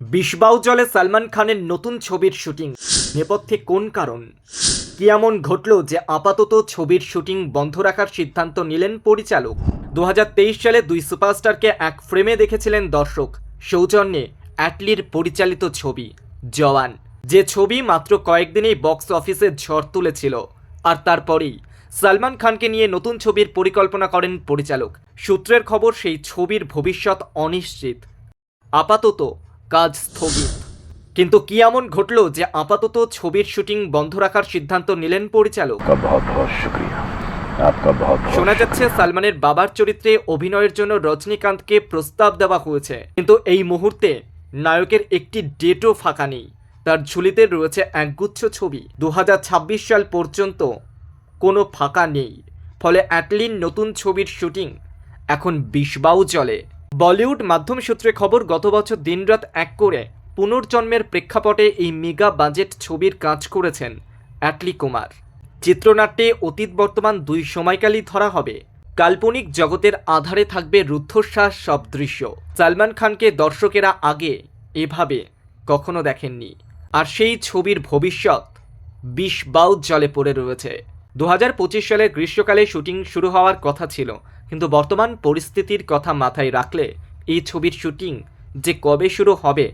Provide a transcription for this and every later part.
বিষবাউ জলে সালমান খানের নতুন ছবির শুটিং। নেপথ্যে কোন কারণ? কি এমন ঘটল যে আপাতত ছবির শুটিং বন্ধ রাখার সিদ্ধান্ত নিলেন পরিচালক? দু হাজার তেইশ সালে দুই সুপারস্টারকে এক ফ্রেমে দেখেছিলেন দর্শক। সৌজন্যে অ্যাটলির পরিচালিত ছবি, জওয়ান। যে ছবি মাত্র কয়েকদিনেই বক্স অফিসে ঝড় তুলেছিল। আর তারপরেই সালমান খানকে নিয়ে নতুন ছবির পরিকল্পনা করেন পরিচালক। সূত্রের খবর, সেই ছবির ভবিষ্যৎ অনিশ্চিত। আপাতত কাজ স্থগিত। কিন্তু কি এমন ঘটল যে আপাতত ছবির শুটিং বন্ধ রাখার সিদ্ধান্ত নিলেন পরিচালক? শোনা যাচ্ছে সালমানের বাবার চরিত্রে অভিনয়ের জন্য রজনীকান্তকে প্রস্তাব দেওয়া হয়েছে। কিন্তু এই মুহূর্তে নায়কের একটি ডেটও ফাঁকা নেই। তার ঝুলিতে রয়েছে একগুচ্ছ ছবি। দু হাজার ছাব্বিশ সাল পর্যন্ত কোনো ফাঁকা নেই। ফলে অ্যাটলিন নতুন ছবির শুটিং এখন বিষবাউ চলে। বলিউড মাধ্যম সূত্রে খবর, গত বছর দিনরাত এক করে পুনর্জন্মের প্রেক্ষাপটে এই মেগা বাজেট ছবির কাজ করেছেন অ্যাটলি কুমার। চিত্রনাট্যে অতীত বর্তমান দুই সময়কালই ধরা হবে। কাল্পনিক জগতের আধারে থাকবে রুদ্ধশ্বাস সব দৃশ্য। সালমান খানকে দর্শকেরা আগে এভাবে কখনো দেখেননি। আর সেই ছবির ভবিষ্যৎ বিষ বাউ জলে পড়ে রয়েছে। দুহাজার পঁচিশ সালে গ্রীষ্মকালে শুটিং শুরু হওয়ার কথা ছিল কিন্তু বর্তমান পরিস্থিতির কথা মাথায় রাখলে এই ছবির শুটিং যে কবে শুরু হবে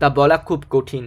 তা বলা খুব কঠিন।